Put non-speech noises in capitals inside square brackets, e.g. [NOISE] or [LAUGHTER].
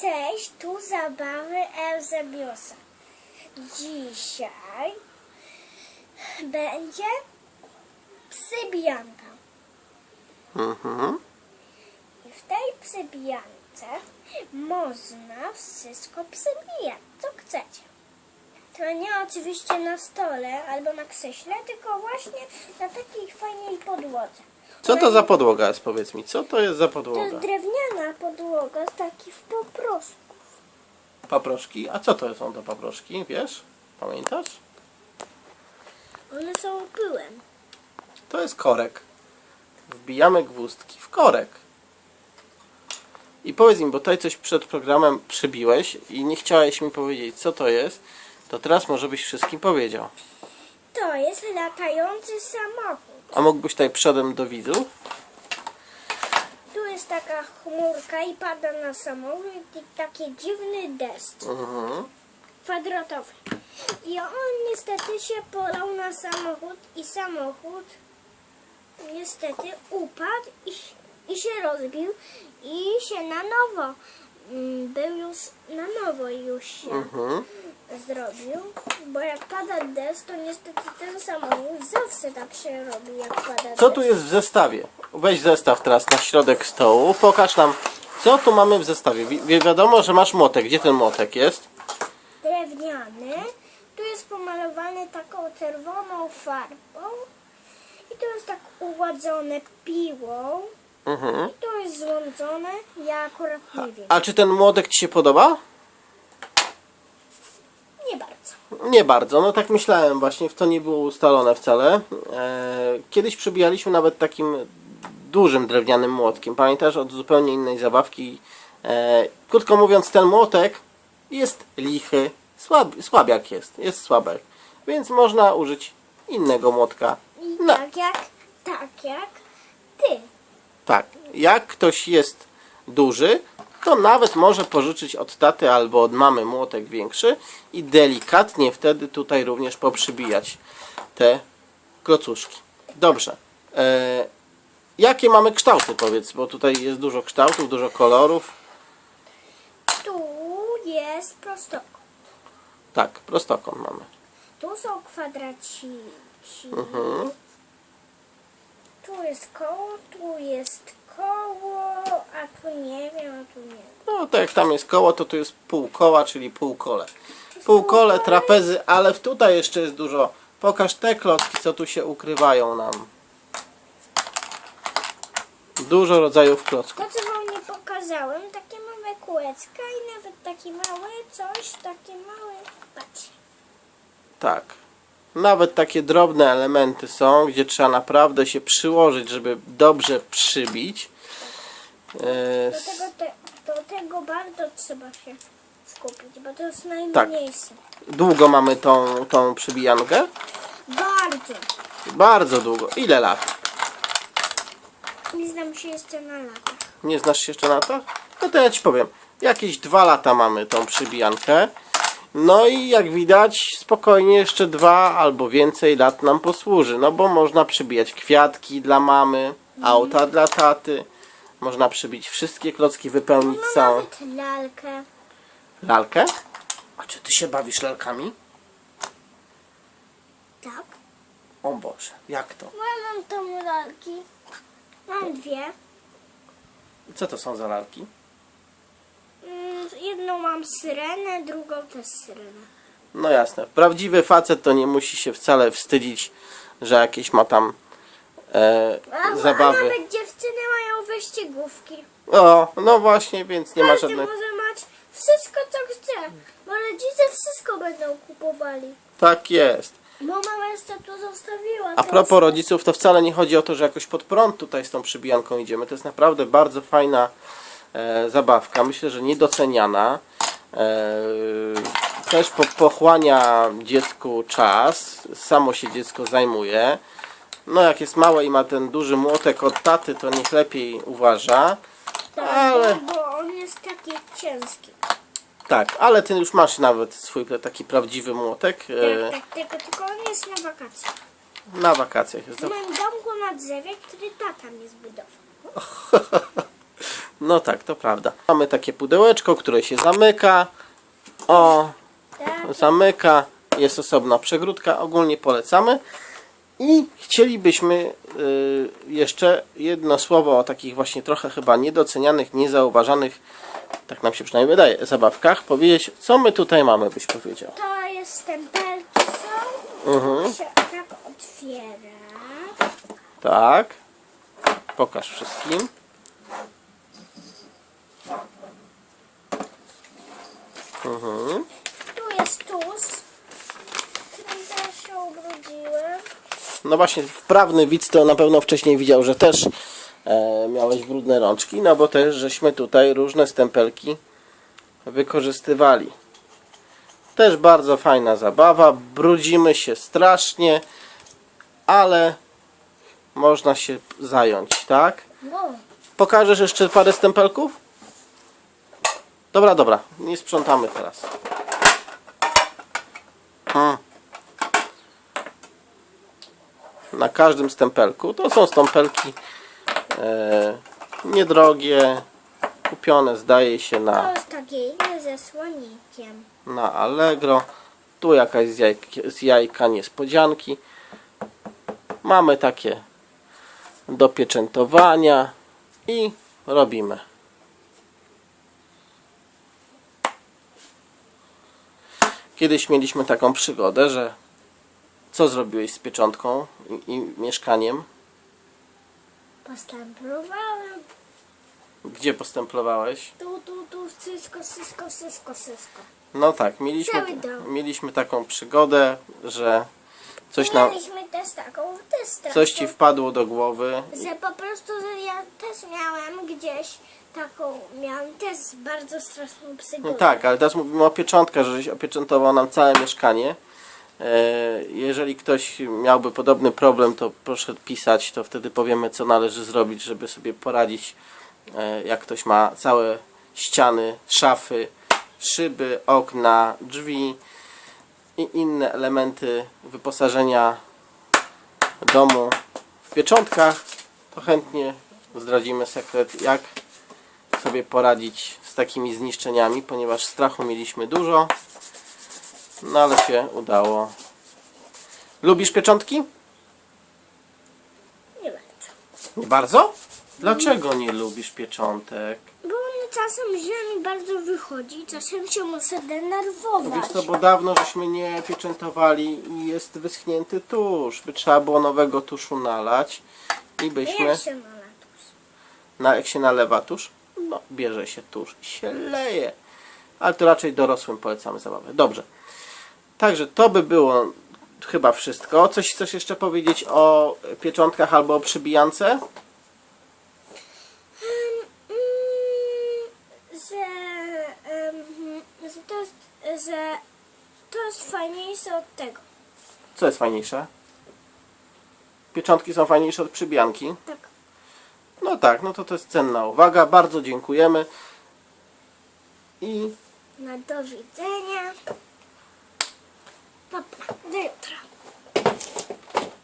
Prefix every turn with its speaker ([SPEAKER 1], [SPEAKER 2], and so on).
[SPEAKER 1] Cześć, tu zabawy Eusebiusa. Dzisiaj będzie psybijanka.
[SPEAKER 2] Mhm.
[SPEAKER 1] I w tej przybijance można wszystko przybijać, co chcecie. To nie oczywiście na stole albo na krześle, tylko właśnie na takiej fajnej podłodze.
[SPEAKER 2] Co to za podłoga jest, powiedz mi? Co to jest za
[SPEAKER 1] To jest
[SPEAKER 2] podłoga?
[SPEAKER 1] drewniana podłoga z takich poprosków.
[SPEAKER 2] Paproszki? A co to są te paproszki, wiesz? Pamiętasz?
[SPEAKER 1] One są pyłem.
[SPEAKER 2] To jest korek. Wbijamy gwózdki w korek. I powiedz mi, bo tutaj coś przed programem przybiłeś i nie chciałeś mi powiedzieć, co to jest, to teraz może byś wszystkim powiedział.
[SPEAKER 1] To jest latający samochód.
[SPEAKER 2] A mógłbyś tutaj przodem do widzów?
[SPEAKER 1] Tu jest taka chmurka i pada na samochód i taki dziwny deszcz
[SPEAKER 2] Mhm.
[SPEAKER 1] kwadratowy. I on niestety się polał na samochód i samochód niestety upadł i, i się rozbił i się na nowo mm, był już na nowo już się
[SPEAKER 2] Mhm.
[SPEAKER 1] Zrobił, bo jak pada deszcz, to niestety ten samochód zawsze tak się robi, jak pada deszcz.
[SPEAKER 2] Co tu jest w zestawie? Weź zestaw teraz na środek stołu. Pokaż nam, co tu mamy w zestawie. Wi- wi- wiadomo, że masz młotek. Gdzie ten młotek jest?
[SPEAKER 1] drewniany. Tu jest pomalowany taką czerwoną farbą. I to jest tak uładzone piłą.
[SPEAKER 2] Mhm.
[SPEAKER 1] I to jest złączone. Ja akurat nie wiem.
[SPEAKER 2] A czy ten młotek Ci się podoba?
[SPEAKER 1] Nie bardzo.
[SPEAKER 2] Nie bardzo, no tak myślałem właśnie, w to nie było ustalone wcale. E, kiedyś przybijaliśmy nawet takim dużym drewnianym młotkiem, pamiętasz, od zupełnie innej zabawki. E, krótko mówiąc, ten młotek jest lichy, słab, słabiak jest, jest słabek, więc można użyć innego młotka. No.
[SPEAKER 1] tak jak, tak jak ty.
[SPEAKER 2] Tak, jak ktoś jest duży, to nawet może pożyczyć od taty albo od mamy młotek większy i delikatnie wtedy tutaj również poprzybijać te klocuszki. Dobrze. E, jakie mamy kształty powiedz, bo tutaj jest dużo kształtów, dużo kolorów.
[SPEAKER 1] Tu jest prostokąt.
[SPEAKER 2] Tak, prostokąt mamy.
[SPEAKER 1] Tu są kwadracici.
[SPEAKER 2] Mhm.
[SPEAKER 1] Tu jest koło, tu jest koło, a tu nie wiem, a tu nie wiem.
[SPEAKER 2] No to jak tam jest koło, to tu jest półkoła, czyli półkole. Półkole, trapezy, ale tutaj jeszcze jest dużo. Pokaż te klocki, co tu się ukrywają nam. Dużo rodzajów klocków.
[SPEAKER 1] To, co wam nie pokazałem, takie małe kółeczka i nawet taki mały coś, takie małe, patrzcie.
[SPEAKER 2] Tak. Nawet takie drobne elementy są, gdzie trzeba naprawdę się przyłożyć, żeby dobrze przybić. E,
[SPEAKER 1] Do tego, te, bardzo trzeba się skupić, bo to jest
[SPEAKER 2] Tak.
[SPEAKER 1] najmniejsze.
[SPEAKER 2] Długo mamy tą, tą przybijankę?
[SPEAKER 1] Bardzo.
[SPEAKER 2] Bardzo długo. Ile lat?
[SPEAKER 1] Nie znam się jeszcze na lata.
[SPEAKER 2] Nie znasz się jeszcze na to? No to ja Ci powiem. Jakieś dwa lata mamy tą przybijankę. No i jak widać, spokojnie jeszcze dwa albo więcej lat nam posłuży. No bo można przybijać kwiatki dla mamy, auta dla taty. Można przybić wszystkie klocki, wypełnić
[SPEAKER 1] No
[SPEAKER 2] całą
[SPEAKER 1] nawet lalkę.
[SPEAKER 2] lalkę. A czy Ty się bawisz lalkami?
[SPEAKER 1] Tak.
[SPEAKER 2] O Boże, jak to?
[SPEAKER 1] Ja mam tą lalki. Mam dwie.
[SPEAKER 2] Co to są za lalki?
[SPEAKER 1] Mm, Jedną mam syrenę, drugą też syrenę.
[SPEAKER 2] No jasne. Prawdziwy facet to nie musi się wcale wstydzić, że jakieś ma tam e,
[SPEAKER 1] A, a
[SPEAKER 2] zabawy.
[SPEAKER 1] nawet dziewczyny wyścigówki.
[SPEAKER 2] O, no właśnie, więc nie ma
[SPEAKER 1] Każdy
[SPEAKER 2] żadnych.
[SPEAKER 1] może mieć wszystko, co chce. Bo rodzice wszystko będą kupowali.
[SPEAKER 2] Tak jest.
[SPEAKER 1] Bo mama jeszcze tu zostawiła.
[SPEAKER 2] A propos rodziców, to wcale nie chodzi o to, że jakoś pod prąd tutaj z tą przybijanką idziemy. To jest naprawdę bardzo fajna e, zabawka. Myślę, że niedoceniana. E, też po, pochłania dziecku czas. Samo się dziecko zajmuje. No jak jest małe i ma ten duży młotek od taty, to niech lepiej uważa.
[SPEAKER 1] Tak,
[SPEAKER 2] ale-
[SPEAKER 1] bo, bo on jest taki ciężki.
[SPEAKER 2] Tak, ale ty już masz nawet swój taki prawdziwy młotek. E,
[SPEAKER 1] Tak, tak, tylko, tylko on jest na wakacjach.
[SPEAKER 2] na wakacjach jest.
[SPEAKER 1] W moim domku na drzewie, który tata mi zbudował. [LAUGHS]
[SPEAKER 2] No tak, to prawda. Mamy takie pudełeczko, które się zamyka. O,
[SPEAKER 1] Tak.
[SPEAKER 2] zamyka. Jest osobna przegródka. Ogólnie polecamy. I chcielibyśmy y, jeszcze jedno słowo o takich właśnie trochę chyba niedocenianych, niezauważanych, tak nam się przynajmniej wydaje, zabawkach powiedzieć, co my tutaj mamy, byś powiedział.
[SPEAKER 1] To jest stempelki są.
[SPEAKER 2] Mhm.
[SPEAKER 1] się tak otwiera.
[SPEAKER 2] Tak. Pokaż wszystkim. Mhm.
[SPEAKER 1] Tu jest tuz. Którym też się ubrudziłem.
[SPEAKER 2] No właśnie, wprawny widz to na pewno wcześniej widział, że też e, miałeś brudne rączki, no bo też żeśmy tutaj różne stempelki wykorzystywali. Też bardzo fajna zabawa, brudzimy się strasznie, ale można się zająć, tak?
[SPEAKER 1] No.
[SPEAKER 2] Pokażesz jeszcze parę stempelków? Dobra, dobra, nie sprzątamy teraz. Hmm. Na każdym stempelku, to są stempelki e, niedrogie, kupione zdaje się
[SPEAKER 1] To
[SPEAKER 2] na,
[SPEAKER 1] jest takie inne ze słonikiem.
[SPEAKER 2] na Allegro. Tu jakaś z jajka, z jajka niespodzianki. Mamy takie do pieczętowania i robimy. Kiedyś mieliśmy taką przygodę, że co zrobiłeś z pieczątką i, i mieszkaniem?
[SPEAKER 1] Postemplowałem.
[SPEAKER 2] Gdzie postemplowałeś?
[SPEAKER 1] Tu, tu, tu, wszystko, wszystko, wszystko, wszystko.
[SPEAKER 2] No tak, mieliśmy,
[SPEAKER 1] Cały dom.
[SPEAKER 2] mieliśmy taką przygodę, że coś, nam,
[SPEAKER 1] Mieliśmy też taką testę.
[SPEAKER 2] coś ci wpadło do głowy
[SPEAKER 1] Że po prostu, że ja też miałem gdzieś taką, miałam też bardzo straszną przygodę.
[SPEAKER 2] No tak, ale teraz mówimy o pieczątkach, że żeś opieczętował nam całe mieszkanie. E, Jeżeli ktoś miałby podobny problem, to proszę pisać, to wtedy powiemy, co należy zrobić, żeby sobie poradzić, e, jak ktoś ma całe ściany, szafy, szyby, okna, drzwi i inne elementy wyposażenia domu. W pieczątkach, to chętnie zdradzimy sekret, jak sobie poradzić z takimi zniszczeniami, ponieważ strachu mieliśmy dużo, no ale się udało. Lubisz pieczątki?
[SPEAKER 1] Nie bardzo.
[SPEAKER 2] Nie bardzo? Dlaczego nie lubisz pieczątek?
[SPEAKER 1] Bo one czasem źle mi bardzo wychodzi, czasem się muszę denerwować.
[SPEAKER 2] Wiesz co, bo dawno żeśmy nie pieczętowali i jest wyschnięty tusz. By trzeba było nowego tuszu nalać i byśmy...
[SPEAKER 1] Ja się na latus.
[SPEAKER 2] Na, jak się nalewa tusz, no bierze się tusz i się leje. Ale to raczej dorosłym polecamy zabawę. Dobrze. Także to by było chyba wszystko. Coś chcesz jeszcze powiedzieć o pieczątkach albo o przybijance?
[SPEAKER 1] Mm, że, em, że, to jest, że to jest fajniejsze od tego.
[SPEAKER 2] Co jest fajniejsze? Pieczątki są fajniejsze od przybijanki?
[SPEAKER 1] Tak.
[SPEAKER 2] No tak, no to to jest cenna uwaga. Bardzo dziękujemy. I
[SPEAKER 1] No do widzenia. dentro.